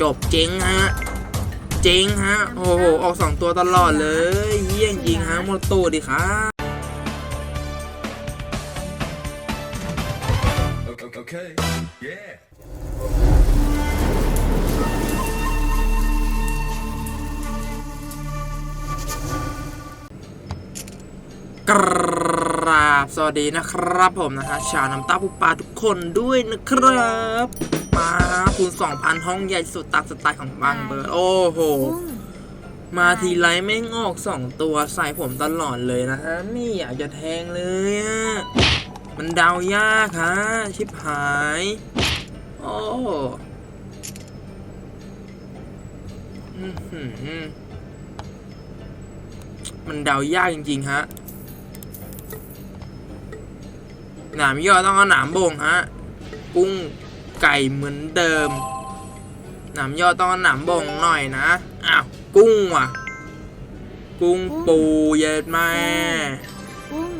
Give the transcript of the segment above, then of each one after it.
จบเจ๊งฮะ เจ๊งฮะ โอ้โห ออกสองตัวตลอดเลย เยี่ยงจริงฮะหมดตัวดิครับ Okay. Yeah. กราบสวัสดีนะครับผมนะฮะชาวน้ำตาปูปลาทุกคนด้วยนะครับ มาคูณ2,000 ห้องใหญ่สุดตามสไตล์ของบางเบิร์ดโอ้โหกุ้งมาทีไรแม่งออกสองตัวใส่ผมตลอดเลยนะฮะไม่อยากจะแทงเลยอะมันเดายากฮะชิบหาย โอ้อื้อหือมันเดายากจริง ๆ ฮะ หนามย่อต้องเอาหนามบ่งฮะกุ้งไก่เหมือนเดิม หนามย่อต้องเอาหนามบ่งหน่อยนะอ้าวกุ้งว่ะ กุ้งปูเย็ดแม่กุ้ง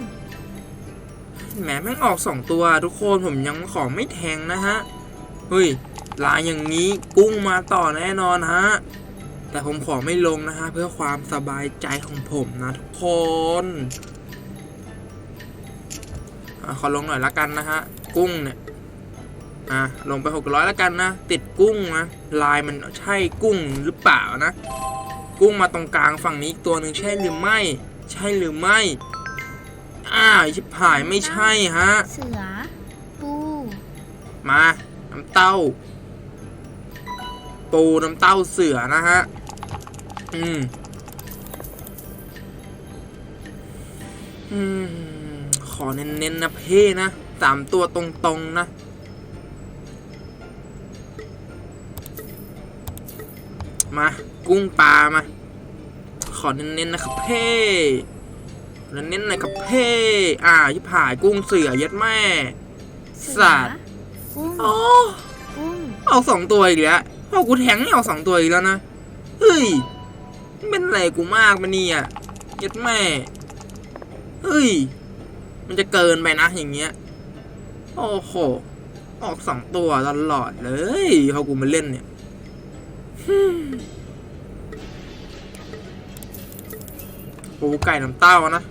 แหมแม่งออกสองตัวทุกคนผมยังขอไม่แทงนะฮะเฮ้ยลายอย่างนี้กุ้งมาต่อแน่นอนฮะแต่ผมขอไม่ลงนะฮะเพื่อความสบายใจของผมนะทุกคนอะ ขอลงหน่อยละกันนะฮะ กุ้งเนี่ย อะ ลงไปหกร้อยละกันนะ ติดกุ้งนะ ลายมันใช่กุ้งหรือเปล่านะ กุ้งมาตรงกลางฝั่งนี้อีกตัวหนึ่งใช่หรือไม่ ใช่หรือไม่ อ้าวชิบหายไม่ใช่ฮะ เสือ ปู มา น้ำเต้า ปูน้ำเต้าเสือนะฮะ อืม อืมข อเน้นๆนะเพ่นะสามตัวตรงๆนะ มา กุ้งปลามา ขอเน้นๆนะครับเพ่เน้นๆหน่อยครับเพ่อ่ายิบหายกุ้งเสือเย็ดแม่เสืสัตว์กุ้งโอ้กุ้งเอาสองตัวอีกแล้วพอกูแทงนี่เอาสองตัวอีกแล้วนะ เฮ้ยมันเป็นอะไรกูมากมันนี่อะยัดแม่ เฮ้ย มันจะเกินไปนะอย่างเงี้ย โอ้โห ออกสองตัวตลอดเลยพอกูมาเล่นเนี่ยฮึ่มปูไก่น้ำเต้านะ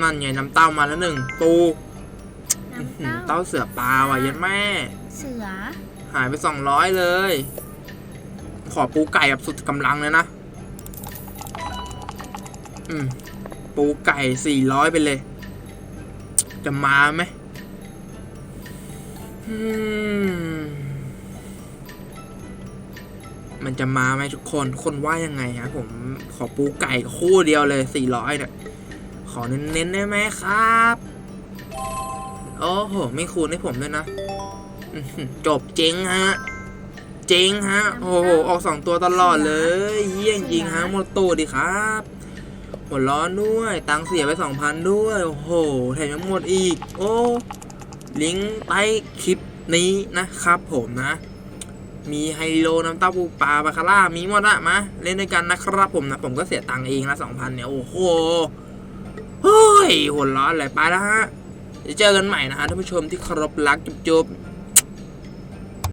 นั่นไงน้ำเต้ามาแล้วหนึ่งปูอื้อหือน้ำเต้าเต้าเสือปลาว่ะยันแม่ เสือ หายไปสองร้อยเลย ขอปูไก่แบบสุดกำลังเลยนะ อืม ปูไก่สี่ร้อยไปเลย จะมาไหมมมันจะมาไหมทุกคน คนว่ายังไงฮะผมขอปูไก่คู่เดียวเลยสี่ร้อยเนี่ย ขอเน้นๆได้ไหมครับ โอ้โห ไม่คูณให้ผมด้วยนะ จบเจ๊งฮะ เจ๊งฮะ โอ้โห ออกสองตัวตลอดเลย เยี่ยงจริงฮะหมดตัวดิครับ หัวร้อนด้วย ตังเสียไปสองพันด้วย โอ้โห แถมยังหมดอีก โอ้ ลิงก์ใต้คลิปนี้นะครับผมนะ มีไฮโลน้ำเต้าปูปลาบาคาร่า มีหมดอะมา เล่นด้วยกันนะครับผมนะ ผมก็เสียตังเองละสองพันเนี่ย โอ้โห เฮ้ยหัวร้อนเลยไปแล้วฮะเดี๋ยวเจอกันใหม่นะฮะท่านผู้ชมที่เคารพรักจุ๊บ